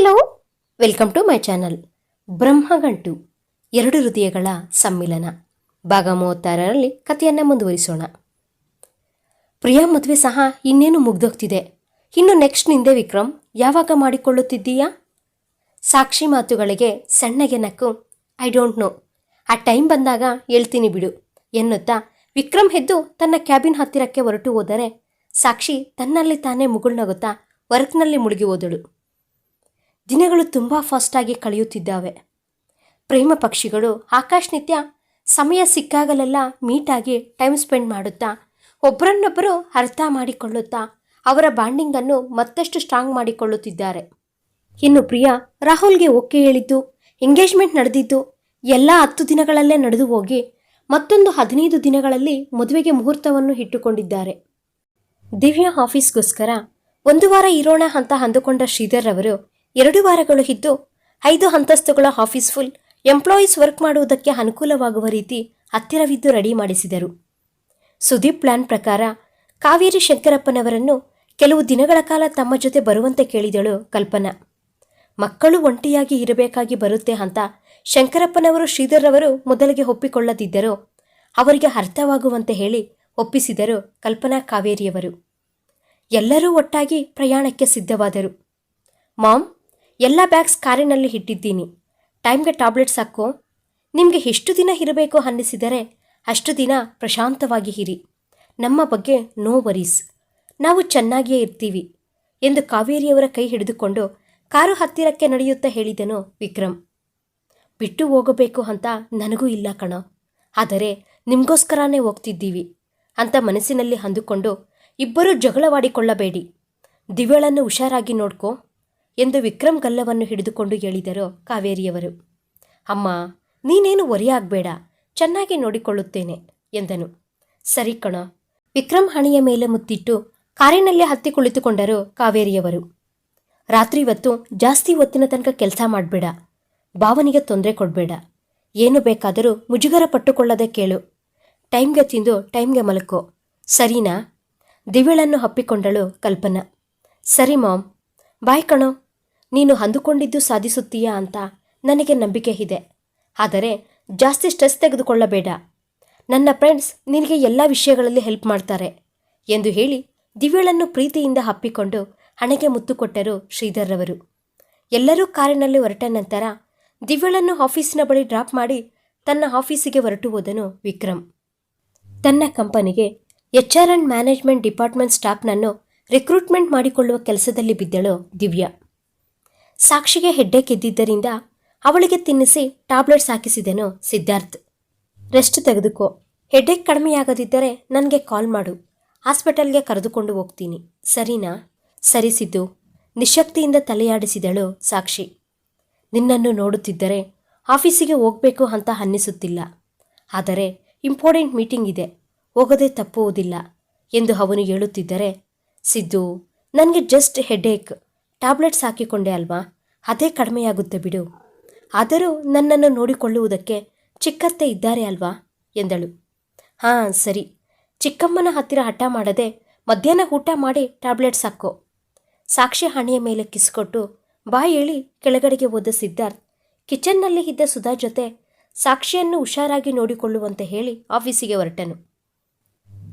Hello, welcome to my channel. Brahmagantu, ಎರಡು ಹೃದಯಗಳ ಸಮ್ಮಿಲನ. ಭಾಗ ಮೂವತ್ತಾರರಲ್ಲಿ ಕಥೆಯನ್ನು ಮುಂದುವರಿಸೋಣ. ಪ್ರಿಯಾ, ಮದುವೆ ಸಹ ಇನ್ನೇನು ಮುಗ್ದೋಗ್ತಿದೆ? ಇನ್ನು ನೆಕ್ಸ್ಟ್ ನಿಂದೆ ವಿಕ್ರಮ್, ಯಾವಾಗ ಮಾಡಿಕೊಳ್ಳುತ್ತಿದ್ದೀಯಾ? ಸಾಕ್ಷಿ ಮಾತುಗಳಿಗೆ ಸಣ್ಣಗೆ ನಕ್ಕು ಐ ಡೋಂಟ್ ನೋ ಆ ಟೈಮ್ ಬಂದಾಗ ಹೇಳ್ತೀನಿ ಬಿಡು ಎನ್ನುತ್ತಾ ವಿಕ್ರಮ್ ಎದ್ದು ತನ್ನ ಕ್ಯಾಬಿನ್ ಹತ್ತಿರಕ್ಕೆ ಹೊರಟು ಹೋದರೆ ಸಾಕ್ಷಿ ತನ್ನಲ್ಲಿ ತಾನೇ ಮುಗುಳ್ನಗುತ್ತಾ ವರ್ಕ್ನಲ್ಲಿ ಮುಳುಗಿ ಹೋದಳು. ದಿನಗಳು ತುಂಬ ಫಾಸ್ಟಾಗಿ ಕಳೆಯುತ್ತಿದ್ದಾವೆ. ಪ್ರೇಮ ಪಕ್ಷಿಗಳು, ಆಕಾಶ್ ನಿತ್ಯ ಸಮಯ ಸಿಕ್ಕಾಗಲೆಲ್ಲ ಮೀಟಾಗಿ ಟೈಮ್ ಸ್ಪೆಂಡ್ ಮಾಡುತ್ತಾ ಒಬ್ಬರನ್ನೊಬ್ಬರು ಅರ್ಥ ಮಾಡಿಕೊಳ್ಳುತ್ತಾ, ಅವರ ಬಾಂಡಿಂಗನ್ನು ಮತ್ತಷ್ಟು ಸ್ಟ್ರಾಂಗ್ ಮಾಡಿಕೊಳ್ಳುತ್ತಿದ್ದಾರೆ. ಇನ್ನು ಪ್ರಿಯಾ, ರಾಹುಲ್ಗೆ ಓಕೆ ಹೇಳಿದ್ದು ಎಂಗೇಜ್ಮೆಂಟ್ ನಡೆದಿದ್ದು, ಎಲ್ಲ ಹತ್ತು ದಿನಗಳಲ್ಲೇ ನಡೆದು ಹೋಗಿ ಮತ್ತೊಂದು ಹದಿನೈದು ದಿನಗಳಲ್ಲಿ ಮದುವೆಗೆ ಮುಹೂರ್ತವನ್ನು ಇಟ್ಟುಕೊಂಡಿದ್ದಾರೆ. ದಿವ್ಯಾ ಆಫೀಸ್ಗೋಸ್ಕರ ಒಂದು ವಾರ ಇರೋಣ ಅಂತ ಅಂದುಕೊಂಡ ಶ್ರೀಧರ್ ಅವರು ಎರಡು ವಾರಗಳು ಇದ್ದು ಐದು ಅಂತಸ್ತುಗಳ ಆಫೀಸ್ ಫುಲ್ ಎಂಪ್ಲಾಯೀಸ್ ವರ್ಕ್ ಮಾಡುವುದಕ್ಕೆ ಅನುಕೂಲವಾಗುವ ರೀತಿ ಹತ್ತಿರವಿದ್ದು ರೆಡಿ ಮಾಡಿಸಿದರು. ಸುದೀಪ್ ಪ್ಲಾನ್ ಪ್ರಕಾರ ಕಾವೇರಿ ಶಂಕರಪ್ಪನವರನ್ನು ಕೆಲವು ದಿನಗಳ ಕಾಲ ತಮ್ಮ ಜೊತೆ ಬರುವಂತೆ ಕೇಳಿದಳು ಕಲ್ಪನಾ. ಮಕ್ಕಳು ಒಂಟಿಯಾಗಿ ಇರಬೇಕಾಗಿ ಬರುತ್ತೆ ಅಂತ ಶಂಕರಪ್ಪನವರು ಶ್ರೀಧರ್ರವರು ಮೊದಲಿಗೆ ಒಪ್ಪಿಕೊಳ್ಳದಿದ್ದರೂ ಅವರಿಗೆ ಅರ್ಥವಾಗುವಂತೆ ಹೇಳಿ ಒಪ್ಪಿಸಿದರು ಕಲ್ಪನಾ ಕಾವೇರಿಯವರು. ಎಲ್ಲರೂ ಒಟ್ಟಾಗಿ ಪ್ರಯಾಣಕ್ಕೆ ಸಿದ್ಧವಾದರು. ಮಾಮ್ ಎಲ್ಲ ಬ್ಯಾಗ್ಸ್ ಕಾರಿನಲ್ಲಿ ಇಟ್ಟಿದ್ದೀನಿ. ಟೈಮ್ಗೆ ಟ್ಯಾಬ್ಲೆಟ್ಸ್ ಹಾಕೋ ನಿಮಗೆ ಎಷ್ಟು ದಿನ ಇರಬೇಕು ಅನ್ನಿಸಿದರೆ ಅಷ್ಟು ದಿನ ಪ್ರಶಾಂತವಾಗಿ ಇರಿ. ನಮ್ಮ ಬಗ್ಗೆ ನೋ ವರೀಸ್ ನಾವು ಚೆನ್ನಾಗಿಯೇ ಇರ್ತೀವಿ ಎಂದು ಕಾವೇರಿಯವರ ಕೈ ಹಿಡಿದುಕೊಂಡು ಕಾರು ಹತ್ತಿರಕ್ಕೆ ನಡೆಯುತ್ತಾ ಹೇಳಿದನು ವಿಕ್ರಮ್. ಬಿಟ್ಟು ಹೋಗಬೇಕು ಅಂತ ನನಗೂ ಇಲ್ಲ ಕಣ. ಆದರೆ ನಿಮಗೋಸ್ಕರನೇ ಹೋಗ್ತಿದ್ದೀವಿ ಅಂತ ಮನಸ್ಸಿನಲ್ಲಿ ಅಂದುಕೊಂಡು ಇಬ್ಬರೂ ಜಗಳವಾಡಿಕೊಳ್ಳಬೇಡಿ. ದಿವ್ಯಳನ್ನು ಹುಷಾರಾಗಿ ನೋಡ್ಕೋ. ಎಂದು ವಿಕ್ರಮ್ ಗಲ್ಲವನ್ನು ಹಿಡಿದುಕೊಂಡು ಹೇಳಿದರು ಕಾವೇರಿಯವರು. ಅಮ್ಮ, ನೀನೇನು ಒರೆಯಾಗಬೇಡ, ಚೆನ್ನಾಗಿ ನೋಡಿಕೊಳ್ಳುತ್ತೇನೆ ಎಂದನು. ಸರಿ ಕಣ. ವಿಕ್ರಮ್ ಹಣೆಯ ಮೇಲೆ ಮುತ್ತಿಟ್ಟು ಕಾರಿನಲ್ಲಿ ಹತ್ತಿ ಕುಳಿತುಕೊಂಡರು ಕಾವೇರಿಯವರು. ರಾತ್ರಿ ಹೊತ್ತು ಜಾಸ್ತಿ ಹೊತ್ತಿನ ತನಕ ಕೆಲಸ ಮಾಡಬೇಡ, ಭಾವನಿಗೆ ತೊಂದರೆ ಕೊಡಬೇಡ, ಏನು ಬೇಕಾದರೂ ಮುಜುಗರ ಪಟ್ಟುಕೊಳ್ಳದೆ ಕೇಳು. ಟೈಮ್ಗೆ ತಿಂದು ಟೈಮ್ಗೆ ಮಲಕೋ. ಸರಿನಾ? ದಿವಿಳನ್ನು ಹಪ್ಪಿಕೊಂಡಳು ಕಲ್ಪನಾ. ಸರಿ ಮಾಮ್. ಬಾಯ್ ಕಣೋ. ನೀನು ಅಂದುಕೊಂಡಿದ್ದು ಸಾಧಿಸುತ್ತೀಯಾ ಅಂತ ನನಗೆ ನಂಬಿಕೆ ಇದೆ. ಆದರೆ ಜಾಸ್ತಿ ಸ್ಟ್ರೆಸ್ ತೆಗೆದುಕೊಳ್ಳಬೇಡ. ನನ್ನ ಫ್ರೆಂಡ್ಸ್ ನಿನಗೆ ಎಲ್ಲ ವಿಷಯಗಳಲ್ಲಿ ಹೆಲ್ಪ್ ಮಾಡ್ತಾರೆ ಎಂದು ಹೇಳಿ ದಿವ್ಯಳನ್ನು ಪ್ರೀತಿಯಿಂದ ಹಪ್ಪಿಕೊಂಡು ಹಣೆಗೆ ಮುತ್ತು ಕೊಟ್ಟರು ಶ್ರೀಧರ್ ಅವರು ಎಲ್ಲರೂ ಕಾರಿನಲ್ಲಿ ಹೊರಟ ನಂತರ ದಿವ್ಯಳನ್ನು ಆಫೀಸಿನ ಬಳಿ ಡ್ರಾಪ್ ಮಾಡಿ ತನ್ನ ಆಫೀಸಿಗೆ ಹೊರಟು ಹೋದನು ವಿಕ್ರಮ್. ತನ್ನ ಕಂಪನಿಗೆ H R and management department ಸ್ಟಾಫ್ನನ್ನು recruitment ಮಾಡಿಕೊಳ್ಳುವ ಕೆಲಸದಲ್ಲಿ ಬಿದ್ದಳು ದಿವ್ಯಾ. ಸಾಕ್ಷಿಗೆ ಹೆಡ್ಡೆ ಇದ್ದಿದ್ದರಿಂದ ಅವಳಿಗೆ ತಿನ್ನಿಸಿ ಟ್ಯಾಬ್ಲೆಟ್ಸ್ ಹಾಕಿಸಿದೆನು ಸಿದ್ಧಾರ್ಥ್. ರೆಸ್ಟ್ ತೆಗೆದುಕೋ. ಹೆಡ್ಡೇಕ್ ಕಡಿಮೆಯಾಗದಿದ್ದರೆ ನನಗೆ ಕಾಲ್ ಮಾಡು. ಹಾಸ್ಪಿಟಲ್ಗೆ ಕರೆದುಕೊಂಡು ಹೋಗ್ತೀನಿ. ಸರಿನಾ? ಸರಿಸಿದ್ದು ನಿಶಕ್ತಿಯಿಂದ ತಲೆಯಾಡಿಸಿದಳು ಸಾಕ್ಷಿ. ನಿನ್ನನ್ನು ನೋಡುತ್ತಿದ್ದರೆ ಆಫೀಸಿಗೆ ಹೋಗಬೇಕು ಅಂತ ಅನ್ನಿಸುತ್ತಿಲ್ಲ. ಆದರೆ ಇಂಪಾರ್ಟೆಂಟ್ ಮೀಟಿಂಗ್ ಇದೆ. ಹೋಗದೆ ತಪ್ಪುವುದಿಲ್ಲ ಎಂದು ಅವನು ಹೇಳುತ್ತಿದ್ದರೆ, ಸಿದ್ದು, ನನಗೆ ಜಸ್ಟ್ ಹೆಡ್ಏಕ್ ಟ್ಯಾಬ್ಲೆಟ್ಸ್ ಹಾಕಿಕೊಂಡೆ ಅಲ್ವಾ? ಅದೇ ಕಡಿಮೆಯಾಗುತ್ತೆ ಬಿಡು. ಆದರೂ ನನ್ನನ್ನು ನೋಡಿಕೊಳ್ಳುವುದಕ್ಕೆ ಚಿಕ್ಕತ್ತೆ ಇದ್ದಾರೆ ಅಲ್ವಾ? ಎಂದಳು. ಹಾಂ, ಸರಿ. ಚಿಕ್ಕಮ್ಮನ ಹತ್ತಿರ ಹಠ ಮಾಡದೆ ಮಧ್ಯಾಹ್ನ ಊಟ ಮಾಡಿ ಟ್ಯಾಬ್ಲೆಟ್ಸ್ ಹಾಕೋ. ಸಾಕ್ಷಿ ಹಣೆಯ ಮೇಲೆ ಕಿಸ್ಕೊಟ್ಟು ಬಾಯಿ ಹೇಳಿ ಕೆಳಗಡೆಗೆ ಹೋದ ಸಿದ್ಧಾರ್ಥ್ ಕಿಚನ್ನಲ್ಲಿ ಇದ್ದ ಸುಧಾ ಜೊತೆ ಸಾಕ್ಷಿಯನ್ನು ಹುಷಾರಾಗಿ ನೋಡಿಕೊಳ್ಳುವಂತೆ ಹೇಳಿ ಆಫೀಸಿಗೆ ಹೊರಟನು.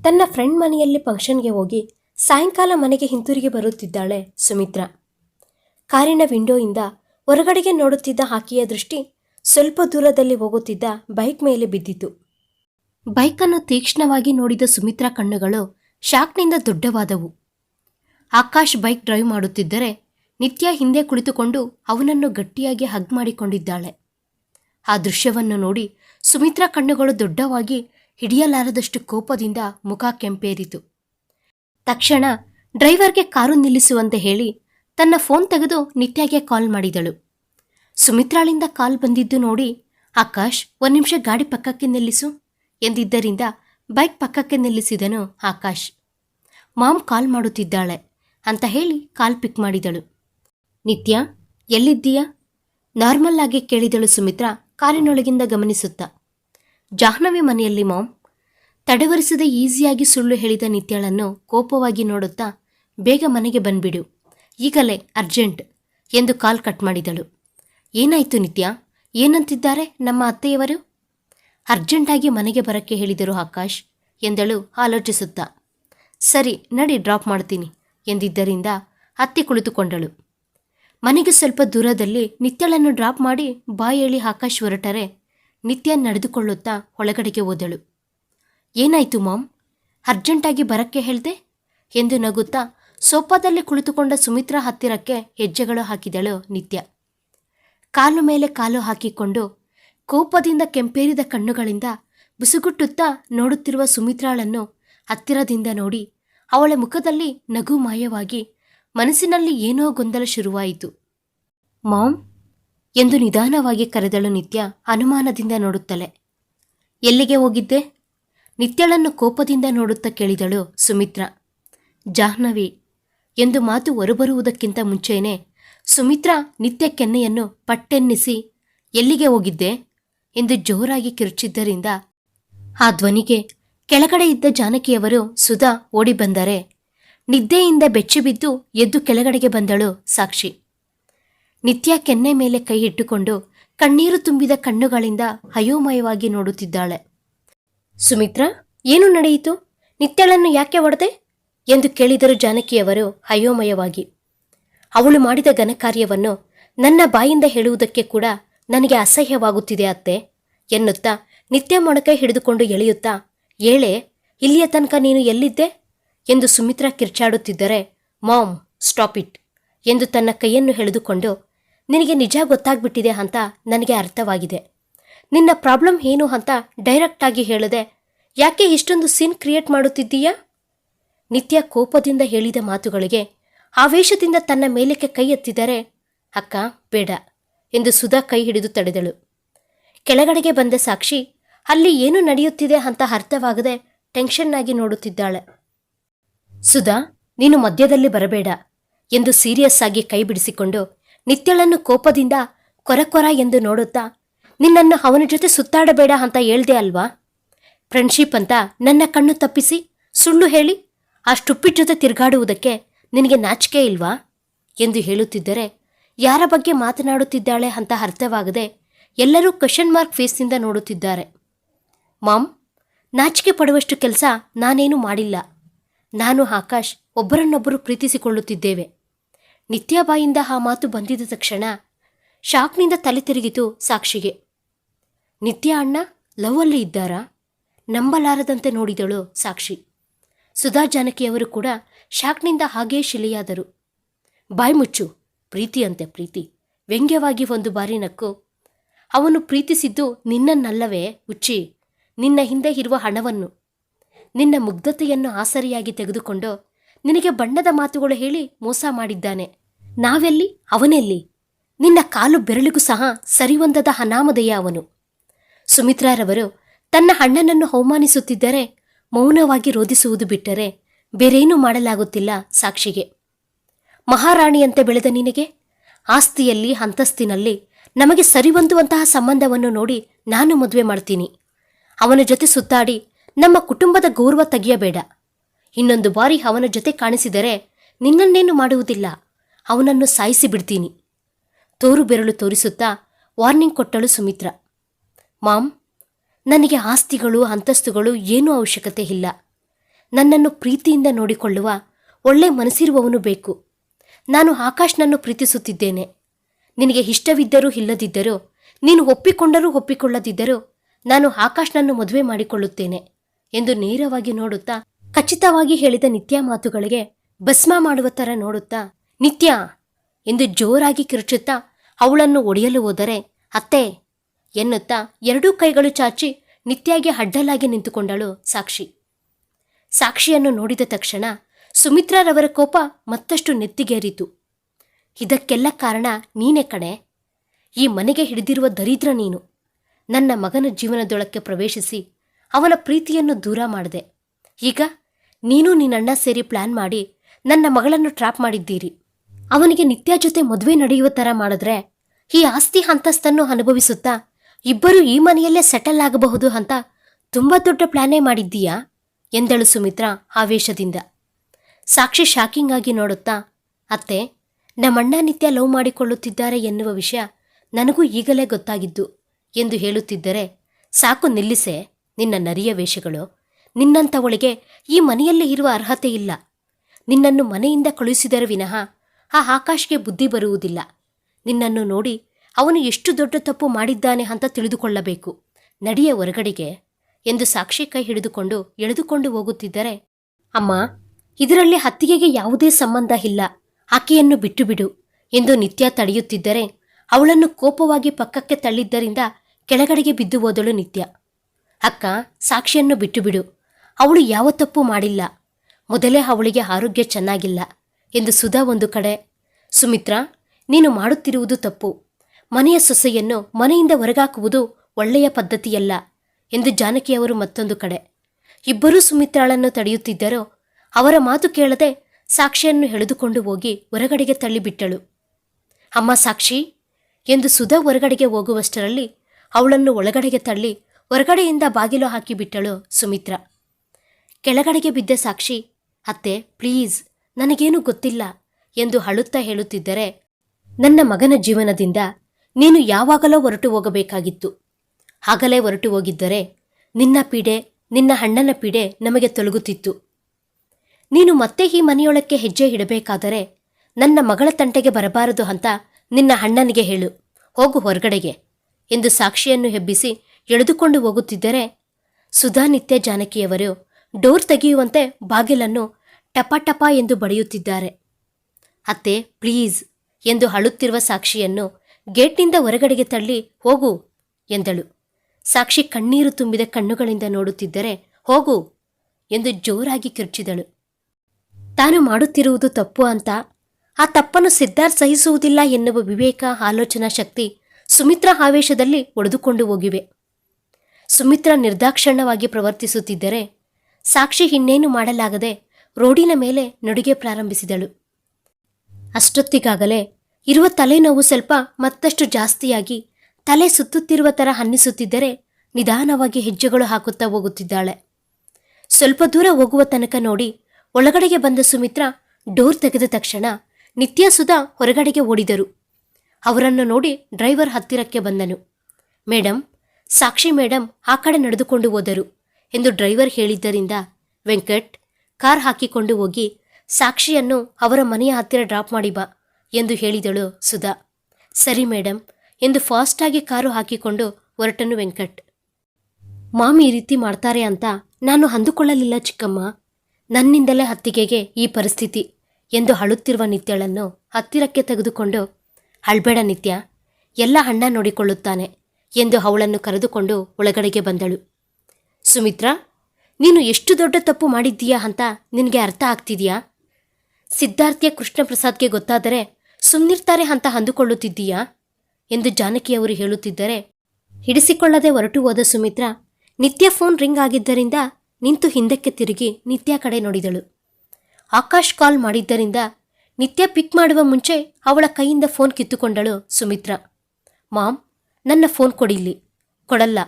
ತನ್ನ ಫ್ರೆಂಡ್ ಮನೆಯಲ್ಲಿ ಫಂಕ್ಷನ್ಗೆ ಹೋಗಿ ಸಾಯಂಕಾಲ ಮನೆಗೆ ಹಿಂತಿರುಗಿ ಬರುತ್ತಿದ್ದಾಳೆ ಸುಮಿತ್ರಾ. ಕಾರಿನ ವಿಂಡೋಯಿಂದ ಹೊರಗಡೆಗೆ ನೋಡುತ್ತಿದ್ದ ಆಕೆಯ ದೃಷ್ಟಿ ಸ್ವಲ್ಪ ದೂರದಲ್ಲಿ ಹೋಗುತ್ತಿದ್ದ ಬೈಕ್ ಮೇಲೆ ಬಿದ್ದಿತು. ಬೈಕನ್ನು ತೀಕ್ಷ್ಣವಾಗಿ ನೋಡಿದ ಸುಮಿತ್ರಾ ಕಣ್ಣುಗಳು ಶಾಕ್ನಿಂದ ದೊಡ್ಡವಾದವು. ಆಕಾಶ್ ಬೈಕ್ ಡ್ರೈವ್ ಮಾಡುತ್ತಿದ್ದರೆ ನಿತ್ಯ ಹಿಂದೆ ಕುಳಿತುಕೊಂಡು ಅವನನ್ನು ಗಟ್ಟಿಯಾಗಿ ಹಗ್ ಮಾಡಿಕೊಂಡಿದ್ದಾಳೆ. ಆ ದೃಶ್ಯವನ್ನು ನೋಡಿ ಸುಮಿತ್ರಾ ಕಣ್ಣುಗಳು ದೊಡ್ಡವಾಗಿ ಹಿಡಿಯಲಾರದಷ್ಟು ಕೋಪದಿಂದ ಮುಖ ಕೆಂಪೇರಿತು. ತಕ್ಷಣ ಡ್ರೈವರ್ಗೆ ಕಾರು ನಿಲ್ಲಿಸುವಂತೆ ಹೇಳಿ ತನ್ನ ಫೋನ್ ತೆಗೆದು ನಿತ್ಯಾಗೆ ಕಾಲ್ ಮಾಡಿದಳು. ಸುಮಿತ್ರಾಳಿಂದ ಕಾಲ್ ಬಂದಿದ್ದು ನೋಡಿ ಆಕಾಶ್ ಒಂದು ನಿಮಿಷ ಗಾಡಿ ಪಕ್ಕಕ್ಕೆ ನಿಲ್ಲಿಸು ಎಂದಿದ್ದರಿಂದ ಬೈಕ್ ಪಕ್ಕಕ್ಕೆ ನಿಲ್ಲಿಸಿದನು ಆಕಾಶ್. ಮಾಮ್ ಕಾಲ್ ಮಾಡುತ್ತಿದ್ದಾಳೆ ಅಂತ ಹೇಳಿ ಕಾಲ್ ಪಿಕ್ ಮಾಡಿದಳು. ನಿತ್ಯ, ಎಲ್ಲಿದ್ದೀಯಾ? ನಾರ್ಮಲ್ ಆಗಿ ಕೇಳಿದಳು ಸುಮಿತ್ರಾ ಕಾರಿನೊಳಗಿಂದ ಗಮನಿಸುತ್ತಾ. ಜಾಹ್ನವಿ ಮನೆಯಲ್ಲಿ ಮಾಮ್. ತಡವರಿಸದೆ ಈಸಿಯಾಗಿ ಸುಳ್ಳು ಹೇಳಿದ ನಿತ್ಯಳನ್ನು ಕೋಪವಾಗಿ ನೋಡುತ್ತಾ ಬೇಗ ಮನೆಗೆ ಬಂದ್ಬಿಡು. ಈಗಲೇ ಅರ್ಜೆಂಟ್ ಎಂದು ಕಾಲ್ ಕಟ್ ಮಾಡಿದಳು. ಏನಾಯಿತು ನಿತ್ಯ? ಏನಂತಿದ್ದಾರೆ ನಮ್ಮ ಅತ್ತೆಯವರು? ಅರ್ಜೆಂಟಾಗಿ ಮನೆಗೆ ಬರಕ್ಕೆ ಹೇಳಿದರು ಆಕಾಶ್ ಎಂದಳು ಆಲೋಚಿಸುತ್ತಾ. ಸರಿ, ನಡಿ ಡ್ರಾಪ್ ಮಾಡ್ತೀನಿ ಎಂದಿದ್ದರಿಂದ ಅತ್ತೆ ಕುಳಿತುಕೊಂಡಳು. ಮನೆಗೆ ಸ್ವಲ್ಪ ದೂರದಲ್ಲಿ ನಿತ್ಯಳನ್ನು ಡ್ರಾಪ್ ಮಾಡಿ ಬಾಯಿ ಹೇಳಿ ಆಕಾಶ್ ಹೊರಟರೆ ನಿತ್ಯ ನಡೆದುಕೊಳ್ಳುತ್ತಾ ಒಳಗಡೆಗೆ ಹೋದಳು. ಏನಾಯಿತು ಮಾಮ್? ಅರ್ಜೆಂಟಾಗಿ ಬರಕ್ಕೆ ಹೇಳ್ದೆ? ಎಂದು ನಗುತ್ತಾ ಸೋಫಾದಲ್ಲಿ ಕುಳಿತುಕೊಂಡ ಸುಮಿತ್ರಾ ಹತ್ತಿರಕ್ಕೆ ಹೆಜ್ಜೆಗಳು ಹಾಕಿದಳು ನಿತ್ಯ. ಕಾಲು ಮೇಲೆ ಕಾಲು ಹಾಕಿಕೊಂಡು ಕೋಪದಿಂದ ಕೆಂಪೇರಿದ ಕಣ್ಣುಗಳಿಂದ ಬುಸುಗುಟ್ಟುತ್ತಾ ನೋಡುತ್ತಿರುವ ಸುಮಿತ್ರಾಳನ್ನು ಹತ್ತಿರದಿಂದ ನೋಡಿ ಅವಳ ಮುಖದಲ್ಲಿ ನಗು ಮಾಯವಾಗಿ ಮನಸ್ಸಿನಲ್ಲಿ ಏನೋ ಗೊಂದಲ ಶುರುವಾಯಿತು. ಮಾಮ್ ಎಂದು ನಿಧಾನವಾಗಿ ಕರೆದಳು ನಿತ್ಯ ಅನುಮಾನದಿಂದ ನೋಡುತ್ತಲೇ. ಎಲ್ಲಿಗೆ ಹೋಗಿದ್ದೆ? ನಿತ್ಯಳನ್ನು ಕೋಪದಿಂದ ನೋಡುತ್ತಾ ಕೇಳಿದಳು ಸುಮಿತ್ರ. ಜಾಹ್ನವಿ ಎಂದು ಮಾತು ಹೊರಬರುವುದಕ್ಕಿಂತ ಮುಂಚೆಯೇ ಸುಮಿತ್ರಾ ನಿತ್ಯ ಕೆನ್ನೆಯನ್ನು ಪಟ್ಟೆನ್ನಿಸಿ, ಎಲ್ಲಿಗೆ ಹೋಗಿದ್ದೆ? ಎಂದು ಜೋರಾಗಿ ಕಿರುಚಿದ್ದರಿಂದ ಆ ಧ್ವನಿಗೆ ಕೆಳಗಡೆ ಇದ್ದ ಜಾನಕಿಯವರು ಸುಧಾ ಓಡಿ ಬಂದರೆ ನಿದ್ದೆಯಿಂದ ಬೆಚ್ಚಿಬಿದ್ದು ಎದ್ದು ಕೆಳಗಡೆಗೆ ಬಂದಳು ಸಾಕ್ಷಿ. ನಿತ್ಯ ಕೆನ್ನೆ ಮೇಲೆ ಕೈ ಇಟ್ಟುಕೊಂಡು ಕಣ್ಣೀರು ತುಂಬಿದ ಕಣ್ಣುಗಳಿಂದ ಅಯೋಮಯವಾಗಿ ನೋಡುತ್ತಿದ್ದಾಳೆ. ಸುಮಿತ್ರಾ, ಏನು ನಡೆಯಿತು? ನಿತ್ಯಳನ್ನು ಯಾಕೆ ಹೊಡೆದೆ? ಎಂದು ಕೇಳಿದರು ಜಾನಕಿಯವರು ಅಯೋಮಯವಾಗಿ. ಅವಳು ಮಾಡಿದ ಘನಕಾರ್ಯವನ್ನು ನನ್ನ ಬಾಯಿಂದ ಹೇಳುವುದಕ್ಕೆ ಕೂಡ ನನಗೆ ಅಸಹ್ಯವಾಗುತ್ತಿದೆ ಅತ್ತೆ, ಎನ್ನುತ್ತಾ ನಿತ್ಯ ಮೊಣಕೈ ಹಿಡಿದುಕೊಂಡು ಎಳೆಯುತ್ತಾ, ಏಳೆ, ಇಲ್ಲಿಯ ತನಕ ನೀನು ಎಲ್ಲಿದ್ದೆ? ಎಂದು ಸುಮಿತ್ರಾ ಕಿರ್ಚಾಡುತ್ತಿದ್ದರೆ, ಮಾಮ್, ಸ್ಟಾಪ್ ಇಟ್, ಎಂದು ತನ್ನ ಕೈಯನ್ನು ಎಳೆದುಕೊಂಡು, ನಿನಗೆ ನಿಜ ಗೊತ್ತಾಗ್ಬಿಟ್ಟಿದೆ ಅಂತ ನನಗೆ ಅರ್ಥವಾಗಿದೆ. ನಿನ್ನ ಪ್ರಾಬ್ಲಮ್ ಏನು ಅಂತ ಡೈರೆಕ್ಟಾಗಿ ಹೇಳದೆ, ಯಾಕೆ ಇಷ್ಟೊಂದು ಸೀನ್ ಕ್ರಿಯೇಟ್ ಮಾಡುತ್ತಿದ್ದೀಯಾ? ನಿತ್ಯ ಕೋಪದಿಂದ ಹೇಳಿದ ಮಾತುಗಳಿಗೆ ಆವೇಶದಿಂದ ತನ್ನ ಮೇಲಕ್ಕೆ ಕೈ ಎತ್ತಿದರೆ, ಅಕ್ಕ, ಬೇಡ, ಎಂದು ಸುಧಾ ಕೈ ಹಿಡಿದು ತಡೆದಳು. ಕೆಳಗಡೆಗೆ ಬಂದ ಸಾಕ್ಷಿ, ಅಲ್ಲಿ ಏನು ನಡೆಯುತ್ತಿದೆ ಅಂತ ಅರ್ಥವಾಗದೆ ಟೆನ್ಷನ್ನಾಗಿ ನೋಡುತ್ತಿದ್ದಾಳೆ. ಸುಧಾ, ನೀನು ಮಧ್ಯದಲ್ಲಿ ಬರಬೇಡ, ಎಂದು ಸೀರಿಯಸ್ ಆಗಿ ಕೈ ಬಿಡಿಸಿಕೊಂಡು, ನಿತ್ಯಳನ್ನು ಕೋಪದಿಂದ ಕೊರಕೊರ ಎಂದು ನೋಡುತ್ತಾ, ನಿನ್ನನ್ನು ಅವನ ಜೊತೆ ಸುತ್ತಾಡಬೇಡ ಅಂತ ಹೇಳ್ದೆ ಅಲ್ವಾ? ಫ್ರೆಂಡ್ಶಿಪ್ ಅಂತ ನನ್ನ ಕಣ್ಣು ತಪ್ಪಿಸಿ ಸುಳ್ಳು ಹೇಳಿ ಆ ಸ್ಟುಪ್ಪಿಡ್ ಜೊತೆ ತಿರುಗಾಡುವುದಕ್ಕೆ ನಿನಗೆ ನಾಚಿಕೆ ಇಲ್ವಾ? ಎಂದು ಹೇಳುತ್ತಿದ್ದರೆ, ಯಾರ ಬಗ್ಗೆ ಮಾತನಾಡುತ್ತಿದ್ದಾಳೆ ಅಂತ ಅರ್ಥವಾಗದೆ ಎಲ್ಲರೂ ಕ್ವಶನ್ ಮಾರ್ಕ್ ಫೇಸ್ನಿಂದ ನೋಡುತ್ತಿದ್ದಾರೆ. ಮಾಮ್, ನಾಚಿಕೆ ಪಡುವಷ್ಟು ಕೆಲಸ ನಾನೇನು ಮಾಡಿಲ್ಲ. ನಾನು ಆಕಾಶ್ ಒಬ್ಬರನ್ನೊಬ್ಬರು ಪ್ರೀತಿಸಿಕೊಳ್ಳುತ್ತಿದ್ದೇವೆ. ನಿತ್ಯಾಬಾಯಿಂದ ಆ ಮಾತು ಬಂದಿದ್ದ ತಕ್ಷಣ ಶಾಕ್ನಿಂದ ತಲೆ ತಿರುಗಿತು ಸಾಕ್ಷಿಗೆ. ನಿತ್ಯ ಅಣ್ಣ, ಲವ್ ಅಲ್ಲಿ ಇದ್ದಾರಾ? ನಂಬಲಾರದಂತೆ ನೋಡಿದಳು ಸಾಕ್ಷಿ. ಸುಧಾ ಜಾನಕಿಯವರು ಕೂಡ ಶಾಕ್ನಿಂದ ಹಾಗೇ ಶಿಲೆಯಾದರು. ಬಾಯ್ ಮುಚ್ಚು, ಪ್ರೀತಿಯಂತೆ ಪ್ರೀತಿ, ವ್ಯಂಗ್ಯವಾಗಿ ಒಂದು ಬಾರಿ ನಕ್ಕು. ಅವನು ಪ್ರೀತಿಸಿದ್ದು ನಿನ್ನನ್ನಲ್ಲವೇ, ಉಚ್ಚಿ, ನಿನ್ನ ಹಿಂದೆ ಇರುವ ಹಣವನ್ನು. ನಿನ್ನ ಮುಗ್ಧತೆಯನ್ನು ಆಸರಿಯಾಗಿ ತೆಗೆದುಕೊಂಡು ನಿನಗೆ ಬಣ್ಣದ ಮಾತುಗಳು ಹೇಳಿ ಮೋಸ ಮಾಡಿದ್ದಾನೆ. ನಾವೆಲ್ಲಿ? ಅವನೆಲ್ಲಿ? ನಿನ್ನ ಕಾಲು ಬೆರಳಿಗೂ ಸಹ ಸರಿವಂದದ ಅನಾಮಧೇಯ ಅವನು. ಸುಮಿತ್ರಾರವರು ತನ್ನ ಅಣ್ಣನನ್ನು ಅವಮಾನಿಸುತ್ತಿದ್ದರೆ ಮೌನವಾಗಿ ರೋಧಿಸುವುದು ಬಿಟ್ಟರೆ ಬೇರೇನೂ ಮಾಡಲಾಗುತ್ತಿಲ್ಲ ಸಾಕ್ಷಿಗೆ. ಮಹಾರಾಣಿಯಂತೆ ಬೆಳೆದ ನಿನಗೆ? ಆಸ್ತಿಯಲ್ಲಿ, ಅಂತಸ್ತಿನಲ್ಲಿ ನಮಗೆ ಸರಿಹೊಂದುವಂತಹ ಸಂಬಂಧವನ್ನು ನೋಡಿ ನಾನು ಮದುವೆ ಮಾಡ್ತೀನಿ. ಅವನ ಜೊತೆ ಸುತ್ತಾಡಿ ನಮ್ಮ ಕುಟುಂಬದ ಗೌರವ ತೆಗೆಯಬೇಡ. ಇನ್ನೊಂದು ಬಾರಿ ಅವನ ಜೊತೆ ಕಾಣಿಸಿದರೆ ನಿನ್ನನ್ನೇನು ಮಾಡುವುದಿಲ್ಲ? ಅವನನ್ನು ಸಾಯಿಸಿ ಬಿಡ್ತೀನಿ. ತೋರು ಬೆರಳು ತೋರಿಸುತ್ತಾ ವಾರ್ನಿಂಗ್ ಕೊಟ್ಟಳು ಸುಮಿತ್ರ. ಮಾಮ್ ನನಗೆ ಆಸ್ತಿಗಳು, ಅಂತಸ್ತುಗಳು ಏನೂ ಅವಶ್ಯಕತೆ ಇಲ್ಲ. ನನ್ನನ್ನು ಪ್ರೀತಿಯಿಂದ ನೋಡಿಕೊಳ್ಳುವ ಒಳ್ಳೆ ಮನಸ್ಸಿರುವವನು ಬೇಕು. ನಾನು ಆಕಾಶ್ನನ್ನು ಪ್ರೀತಿಸುತ್ತಿದ್ದೇನೆ. ನಿನಗೆ ಇಷ್ಟವಿದ್ದರೂ ಇಲ್ಲದಿದ್ದರೂ, ನೀನು ಒಪ್ಪಿಕೊಂಡರೂ ಒಪ್ಪಿಕೊಳ್ಳದಿದ್ದರೂ, ನಾನು ಆಕಾಶ್ನನ್ನು ಮದುವೆ ಮಾಡಿಕೊಳ್ಳುತ್ತೇನೆ ಎಂದು ನೇರವಾಗಿ ನೋಡುತ್ತಾ, ಖಚಿತವಾಗಿ ಹೇಳಿದ ನಿತ್ಯ ಮಾತುಗಳಿಗೆ ಭಸ್ಮ ಮಾಡುವ ಥರ ನೋಡುತ್ತಾ, ನಿತ್ಯ ಎಂದು ಜೋರಾಗಿ ಕಿರುಚುತ್ತಾ ಅವಳನ್ನು ಒಡೆಯಲು ಹೋದರೆ, ಅತ್ತೆ ಎನ್ನುತ್ತಾ ಎರಡೂ ಕೈಗಳು ಚಾಚಿ ನಿತ್ಯಾಗೆ ಅಡ್ಡಲಾಗಿ ನಿಂತುಕೊಂಡಳು ಸಾಕ್ಷಿ. ಸಾಕ್ಷಿಯನ್ನು ನೋಡಿದ ತಕ್ಷಣ ಸುಮಿತ್ರಾರವರ ಕೋಪ ಮತ್ತಷ್ಟು ನೆತ್ತಿಗೇರಿತು. ಇದಕ್ಕೆಲ್ಲ ಕಾರಣ ನೀನೇ ಕಣೆ. ಈ ಮನೆಗೆ ಹಿಡಿದಿರುವ ದರಿದ್ರ ನೀನು. ನನ್ನ ಮಗನ ಜೀವನದೊಳಕ್ಕೆ ಪ್ರವೇಶಿಸಿ ಅವನ ಪ್ರೀತಿಯನ್ನು ದೂರ ಮಾಡಿದೆ. ಈಗ ನೀನು ನಿನ್ನಣ್ಣ ಸೇರಿ ಪ್ಲಾನ್ ಮಾಡಿ ನನ್ನ ಮಗಳನ್ನು ಟ್ರಾಪ್ ಮಾಡಿದ್ದೀರಿ. ಅವನಿಗೆ ನಿತ್ಯ ಜೊತೆ ಮದುವೆ ನಡೆಯುವ ಥರ ಮಾಡಿದ್ರೆ ಈ ಆಸ್ತಿ ಅಂತಸ್ತನ್ನು ಅನುಭವಿಸುತ್ತಾ ಇಬ್ಬರು ಈ ಮನೆಯಲ್ಲೇ ಸೆಟಲ್ ಆಗಬಹುದು ಅಂತ ತುಂಬ ದೊಡ್ಡ ಪ್ಲಾನೇ ಮಾಡಿದ್ದೀಯಾ? ಎಂದಳು ಸುಮಿತ್ರಾ ಆವೇಶದಿಂದ. ಸಾಕ್ಷಿ ಶಾಕಿಂಗ್ ಆಗಿ ನೋಡುತ್ತಾ, ಅತ್ತೆ, ನಮ್ಮಣ್ಣ ನಿತ್ಯ ಲವ್ ಮಾಡಿಕೊಳ್ಳುತ್ತಿದ್ದಾರೆ ಎನ್ನುವ ವಿಷಯ ನನಗೂ ಈಗಲೇ ಗೊತ್ತಾಗಿದ್ದು ಎಂದು ಹೇಳುತ್ತಿದ್ದರೆ, ಸಾಕು ನಿಲ್ಲಿಸೆ, ನಿನ್ನ ನರಿಯ ವೇಷಗಳು. ನಿನ್ನಂಥವಳಿಗೆ ಈ ಮನೆಯಲ್ಲೇ ಇರುವ ಅರ್ಹತೆ ಇಲ್ಲ. ನಿನ್ನನ್ನು ಮನೆಯಿಂದ ಕಳುಹಿಸಿದರೆ ವಿನಃ ಆ ಆಕಾಶ್ಗೆ ಬುದ್ಧಿ ಬರುವುದಿಲ್ಲ. ನಿನ್ನನ್ನು ನೋಡಿ ಅವನು ಎಷ್ಟು ದೊಡ್ಡ ತಪ್ಪು ಮಾಡಿದ್ದಾನೆ ಅಂತ ತಿಳಿದುಕೊಳ್ಳಬೇಕು. ನಡಿಯ ಹೊರಗಡೆಗೆ ಎಂದು ಸಾಕ್ಷಿ ಕೈ ಹಿಡಿದುಕೊಂಡು ಎಳೆದುಕೊಂಡು ಹೋಗುತ್ತಿದ್ದರೆ, ಅಮ್ಮ, ಇದರಲ್ಲಿ ಹತ್ತಿಗೆಗೆ ಯಾವುದೇ ಸಂಬಂಧ ಇಲ್ಲ. ಆಕೆಯನ್ನು ಬಿಟ್ಟು ಬಿಡು ಎಂದು ನಿತ್ಯ ತಡೆಯುತ್ತಿದ್ದರೆ, ಅವಳನ್ನು ಕೋಪವಾಗಿ ಪಕ್ಕಕ್ಕೆ ತಳ್ಳಿದ್ದರಿಂದ ಕೆಳಗಡೆಗೆ ಬಿದ್ದು ಹೋದಳು ನಿತ್ಯ. ಅಕ್ಕ, ಸಾಕ್ಷಿಯನ್ನು ಬಿಟ್ಟು ಬಿಡು ಅವಳು ಯಾವ ತಪ್ಪು ಮಾಡಿಲ್ಲ. ಮೊದಲೇ ಅವಳಿಗೆ ಆರೋಗ್ಯ ಚೆನ್ನಾಗಿಲ್ಲ ಎಂದು ಸುಧಾ ಒಂದು ಕಡೆ, ಸುಮಿತ್ರಾ, ನೀನು ಮಾಡುತ್ತಿರುವುದು ತಪ್ಪು. ಮನೆಯ ಸೊಸೆಯನ್ನು ಮನೆಯಿಂದ ಹೊರಗಾಕುವುದು ಒಳ್ಳೆಯ ಪದ್ಧತಿಯಲ್ಲ ಎಂದು ಜಾನಕಿಯವರು ಮತ್ತೊಂದು ಕಡೆ. ಇಬ್ಬರೂ ಸುಮಿತ್ರಾಳನ್ನು ತಡೆಯುತ್ತಿದ್ದರೋ ಅವರ ಮಾತು ಕೇಳದೆ ಸಾಕ್ಷಿಯನ್ನು ಎಳೆದುಕೊಂಡು ಹೋಗಿ ಹೊರಗಡೆಗೆ ತಳ್ಳಿಬಿಟ್ಟಳು. ಅಮ್ಮ ಸಾಕ್ಷಿ, ಎಂದು ಸುಧಾ ಹೊರಗಡೆಗೆ ಹೋಗುವಷ್ಟರಲ್ಲಿ ಅವಳನ್ನು ಒಳಗಡೆಗೆ ತಳ್ಳಿ ಹೊರಗಡೆಯಿಂದ ಬಾಗಿಲು ಹಾಕಿಬಿಟ್ಟಳು ಸುಮಿತ್ರ. ಕೆಳಗಡೆಗೆ ಬಿದ್ದ ಸಾಕ್ಷಿ, ಅತ್ತೆ, ಪ್ಲೀಸ್, ನನಗೇನು ಗೊತ್ತಿಲ್ಲ ಎಂದು ಅಳುತ್ತಾ ಹೇಳುತ್ತಿದ್ದರೆ ನನ್ನ ಮಗನ ಜೀವನದಿಂದ ನೀನು ಯಾವಾಗಲೋ ಹೊರಟು ಹೋಗಬೇಕಾಗಿತ್ತು. ಆಗಲೇ ಹೊರಟು ಹೋಗಿದ್ದರೆ ನಿನ್ನ ಪೀಡೆ, ನಿನ್ನ ಅಣ್ಣನ ಪೀಡೆ ನಮಗೆ ತೊಲಗುತ್ತಿತ್ತು. ನೀನು ಮತ್ತೆ ಈ ಮನೆಯೊಳಕ್ಕೆ ಹೆಜ್ಜೆ ಇಡಬೇಕಾದರೆ ನನ್ನ ಮಗಳ ತಂಟೆಗೆ ಬರಬಾರದು ಅಂತ ನಿನ್ನ ಅಣ್ಣನಿಗೆ ಹೇಳು. ಹೋಗು ಹೊರಗಡೆಗೆ ಎಂದು ಸಾಕ್ಷಿಯನ್ನು ಹೆಬ್ಬಿಸಿ ಎಳೆದುಕೊಂಡು ಹೋಗುತ್ತಿದ್ದರೆ ಸುಧಾ ನಿತ್ಯ ಜಾನಕಿಯವರು ಡೋರ್ ತೆಗೆಯುವಂತೆ ಬಾಗಿಲನ್ನು ಟಪ ಎಂದು ಬಡಿಯುತ್ತಿದ್ದಾರೆ. ಅತ್ತೆ, ಪ್ಲೀಸ್ ಎಂದು ಅಳುತ್ತಿರುವ ಸಾಕ್ಷಿಯನ್ನು ಗೇಟ್ನಿಂದ ಹೊರಗಡೆಗೆ ತಳ್ಳಿ ಹೋಗು ಎಂದಳು. ಸಾಕ್ಷಿ ಕಣ್ಣೀರು ತುಂಬಿದ ಕಣ್ಣುಗಳಿಂದ ನೋಡುತ್ತಿದ್ದರೆ ಹೋಗು ಎಂದು ಜೋರಾಗಿ ಕಿರ್ಚಿದಳು. ತಾನು ಮಾಡುತ್ತಿರುವುದು ತಪ್ಪು ಅಂತ? ಆ ತಪ್ಪನ್ನು ಸಿದ್ಧಾರ್ಥ್ ಸಹಿಸುವುದಿಲ್ಲ ಎನ್ನುವ ವಿವೇಕ, ಆಲೋಚನಾ ಶಕ್ತಿ ಸುಮಿತ್ರ ಆವೇಶದಲ್ಲಿ ಒಡೆದುಕೊಂಡು ಹೋಗಿವೆ. ಸುಮಿತ್ರ ನಿರ್ದಾಕ್ಷಣ್ಯವಾಗಿ ಪ್ರವರ್ತಿಸುತ್ತಿದ್ದರೆ ಸಾಕ್ಷಿ ಇನ್ನೇನು ಮಾಡಲಾಗದೆ ರೋಡಿನ ಮೇಲೆ ನಡುಗೆ ಪ್ರಾರಂಭಿಸಿದಳು. ಅಷ್ಟೊತ್ತಿಗಾಗಲೇ ಇರುವ ತಲೆನೋವು ಸ್ವಲ್ಪ ಮತ್ತಷ್ಟು ಜಾಸ್ತಿಯಾಗಿ ತಲೆ ಸುತ್ತುತ್ತಿರುವ ಥರ ಅನ್ನಿಸುತ್ತಿದ್ದರೆ ನಿಧಾನವಾಗಿ ಹೆಜ್ಜೆಗಳು ಹಾಕುತ್ತಾ ಹೋಗುತ್ತಿದ್ದಾಳೆ. ಸ್ವಲ್ಪ ದೂರ ಹೋಗುವ ತನಕ ನೋಡಿ ಒಳಗಡೆಗೆ ಬಂದ ಸುಮಿತ್ರ ಡೋರ್ ತೆಗೆದ ತಕ್ಷಣ ನಿತ್ಯ ಸುಧಾ ಹೊರಗಡೆಗೆ ಓಡಿದರು. ಅವರನ್ನು ನೋಡಿ ಡ್ರೈವರ್ ಹತ್ತಿರಕ್ಕೆ ಬಂದನು. ಮೇಡಮ್ ಸಾಕ್ಷಿ ಮೇಡಮ್ ಆ ಕಡೆ ನಡೆದುಕೊಂಡು ಹೋದರು ಎಂದು ಡ್ರೈವರ್ ಹೇಳಿದ್ದರಿಂದ ವೆಂಕಟ್, ಕಾರ್ ಹಾಕಿಕೊಂಡು ಹೋಗಿ ಸಾಕ್ಷಿಯನ್ನು ಅವರ ಮನೆಯ ಹತ್ತಿರ ಡ್ರಾಪ್ ಮಾಡಿ ಬಾ. ಎಂದು ಹೇಳಿದಳು ಸುಧಾ. ಸರಿ ಮೇಡಮ್ ಎಂದು ಫಾಸ್ಟಾಗಿ ಕಾರು ಹಾಕಿಕೊಂಡು ಹೊರಟನು ವೆಂಕಟ್. ಮಾಮಿ ಈ ರೀತಿ ಮಾಡ್ತಾರೆ ಅಂತ ನಾನು ಅಂದುಕೊಳ್ಳಲಿಲ್ಲ ಚಿಕ್ಕಮ್ಮ. ನನ್ನಿಂದಲೇ ಹತ್ತಿಗೆಗೆ ಈ ಪರಿಸ್ಥಿತಿ ಎಂದು ಅಳುತ್ತಿರುವ ನಿತ್ಯಳನ್ನು ಹತ್ತಿರಕ್ಕೆ ತೆಗೆದುಕೊಂಡು, ಅಳ್ಬೇಡ ನಿತ್ಯ, ಎಲ್ಲ ಅಣ್ಣ ನೋಡಿಕೊಳ್ಳುತ್ತಾನೆ ಎಂದು ಅವಳನ್ನು ಕರೆದುಕೊಂಡು ಒಳಗಡೆಗೆ ಬಂದಳು. ಸುಮಿತ್ರಾ, ನೀನು ಎಷ್ಟು ದೊಡ್ಡ ತಪ್ಪು ಮಾಡಿದ್ದೀಯಾ ಅಂತ ನಿನಗೆ ಅರ್ಥ ಆಗ್ತಿದೆಯಾ? ಸಿದ್ಧಾರ್ಥ್ಯ ಕೃಷ್ಣಪ್ರಸಾದ್ಗೆ ಗೊತ್ತಾದರೆ ಸುಮ್ಮನಿರ್ತಾರೆ ಅಂತ ಅಂದುಕೊಳ್ಳುತ್ತಿದ್ದೀಯಾ? ಎಂದು ಜಾನಕಿಯವರು ಹೇಳುತ್ತಿದ್ದರೆ, ಹಿಡಿಸಿಕೊಳ್ಳದೆ ಹೊರಟು ಹೋದ ಸುಮಿತ್ರ, ನಿತ್ಯ ಫೋನ್ ರಿಂಗ್ ಆಗಿದ್ದರಿಂದ ನಿಂತು ಹಿಂದಕ್ಕೆ ತಿರುಗಿ ನಿತ್ಯ ಕಡೆ ನೋಡಿದಳು. ಆಕಾಶ್ ಕಾಲ್ ಮಾಡಿದ್ದರಿಂದ ನಿತ್ಯ ಪಿಕ್ ಮಾಡುವ ಮುಂಚೆ ಅವಳ ಕೈಯಿಂದ ಫೋನ್ ಕಿತ್ತುಕೊಂಡಳು ಸುಮಿತ್ರ. ಮಾಮ್, ನನ್ನ ಫೋನ್ ಕೊಡಿಲ್ಲಿ. ಕೊಡಲ್ಲ.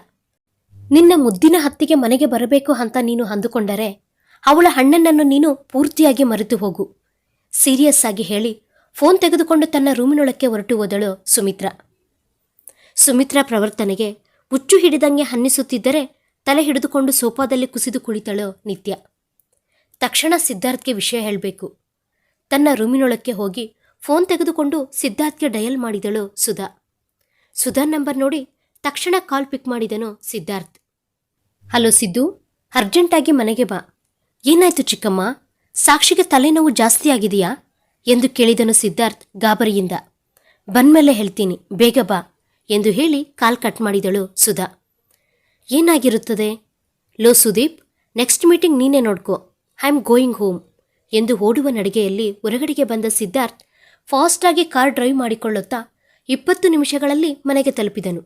ನಿನ್ನ ಮುದ್ದಿನ ಹತ್ತಿಗೆ ಮನೆಗೆ ಬರಬೇಕು ಅಂತ ನೀನು ಅಂದುಕೊಂಡರೆ ಅವಳ ಹಣ್ಣನನ್ನು ನೀನು ಪೂರ್ತಿಯಾಗಿ ಮರೆತು ಹೋಗು. ಸೀರಿಯಸ್ ಆಗಿ ಹೇಳಿ ಫೋನ್ ತೆಗೆದುಕೊಂಡು ತನ್ನ ರೂಮಿನೊಳಕ್ಕೆ ಹೊರಟು ಹೋದಳು ಸುಮಿತ್ರ. ಸುಮಿತ್ರಾ ಪ್ರವರ್ತನೆಗೆ ಹುಚ್ಚು ಹಿಡಿದಂಗೆ ಹನ್ನಿಸುತ್ತಿದ್ದರೆ ತಲೆ ಹಿಡಿದುಕೊಂಡು ಸೋಫಾದಲ್ಲಿ ಕುಸಿದು ಕುಳಿತಳು ನಿತ್ಯ. ತಕ್ಷಣ ಸಿದ್ಧಾರ್ಥ್ಗೆ ವಿಷಯ ಹೇಳಬೇಕು. ತನ್ನ ರೂಮಿನೊಳಕ್ಕೆ ಹೋಗಿ ಫೋನ್ ತೆಗೆದುಕೊಂಡು ಸಿದ್ಧಾರ್ಥ್ಗೆ ಡಯಲ್ ಮಾಡಿದಳು ಸುಧಾ. ಸುಧಾ ನಂಬರ್ ನೋಡಿ ತಕ್ಷಣ ಕಾಲ್ ಪಿಕ್ ಮಾಡಿದನು ಸಿದ್ಧಾರ್ಥ್. ಹಲೋ ಸಿದ್ದು, ಅರ್ಜೆಂಟಾಗಿ ಮನೆಗೆ ಬಾ. ಏನಾಯ್ತು ಚಿಕ್ಕಮ್ಮ? ಸಾಕ್ಷಿಗೆ ತಲೆನೋವು ಜಾಸ್ತಿ ಆಗಿದೆಯಾ ಎಂದು ಕೇಳಿದನು ಸಿದ್ಧಾರ್ಥ್ ಗಾಬರಿಯಿಂದ. ಬಂದ್ಮೇಲೆ ಹೇಳ್ತೀನಿ, ಬೇಗ ಬಾ ಎಂದು ಹೇಳಿ ಕಾಲ್ ಕಟ್ ಮಾಡಿದಳು ಸುಧಾ. ಏನಾಗಿರುತ್ತದೆ? ಲೋ ಸುದೀಪ್, ನೆಕ್ಸ್ಟ್ ಮೀಟಿಂಗ್ ನೀನೇ ನೋಡ್ಕೋ. ಐ ಆಮ್ ಗೋಯಿಂಗ್ ಹೋಮ್ ಎಂದು ಓಡುವ ನಡಿಗೆಯಲ್ಲಿ ಹೊರಗಡೆಗೆ ಬಂದ ಸಿದ್ಧಾರ್ಥ್ ಫಾಸ್ಟಾಗಿ ಕಾರ್ ಡ್ರೈವ್ ಮಾಡಿಕೊಳ್ಳುತ್ತಾ ಇಪ್ಪತ್ತು ನಿಮಿಷಗಳಲ್ಲಿ ಮನೆಗೆ ತಲುಪಿದನು.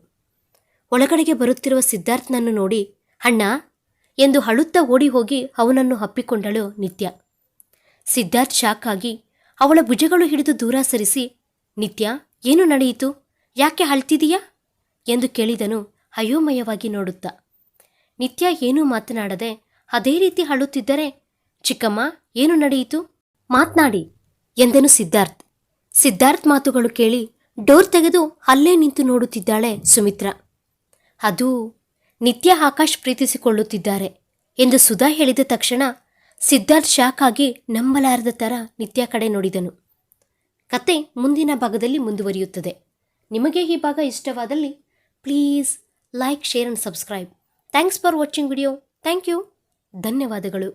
ಒಳಗಡೆಗೆ ಬರುತ್ತಿರುವ ಸಿದ್ಧಾರ್ಥ್ನನ್ನು ನೋಡಿ, ಅಣ್ಣ ಎಂದು ಅಳುತ್ತಾ ಓಡಿ ಹೋಗಿ ಅವನನ್ನು ಹಪ್ಪಿಕೊಂಡಳು ನಿತ್ಯ. ಸಿದ್ಧಾರ್ಥ್ ಶಾಕ್ ಆಗಿ ಅವಳ ಭುಜಗಳು ಹಿಡಿದು ದೂರ ಸರಿಸಿ, ನಿತ್ಯ, ಏನು ನಡೆಯಿತು? ಯಾಕೆ ಅಳ್ತಿದೀಯಾ? ಎಂದು ಕೇಳಿದನು ಅಯೋಮಯವಾಗಿ ನೋಡುತ್ತಾ. ನಿತ್ಯ ಏನೂ ಮಾತನಾಡದೆ ಅದೇ ರೀತಿ ಅಳುತ್ತಿದ್ದರೆ, ಚಿಕ್ಕಮ್ಮ, ಏನು ನಡೆಯಿತು? ಮಾತನಾಡಿ ಎಂದನು ಸಿದ್ಧಾರ್ಥ್. ಸಿದ್ಧಾರ್ಥ್ ಮಾತುಗಳು ಕೇಳಿ ಡೋರ್ ತೆಗೆದು ಅಲ್ಲೇ ನಿಂತು ನೋಡುತ್ತಿದ್ದಾಳೆ ಸುಮಿತ್ರ. ಅದು ನಿತ್ಯ ಆಕಾಶ್ ಪ್ರೀತಿಸಿಕೊಳ್ಳುತ್ತಿದ್ದಾರೆ ಎಂದು ಸುಧಾ ಹೇಳಿದ ತಕ್ಷಣ ಸಿದ್ಧಾರ್ಥ್ ಶಾಕ್ ಆಗಿ ನಂಬಲಾರದ ಥರ ನಿತ್ಯ ಕಡೆ ನೋಡಿದನು. ಕತೆ ಮುಂದಿನ ಭಾಗದಲ್ಲಿ ಮುಂದುವರಿಯುತ್ತದೆ. ನಿಮಗೆ ಈ ಭಾಗ ಇಷ್ಟವಾದಲ್ಲಿ please like share and subscribe thanks for watching video thank you ಧನ್ಯವಾದಗಳು.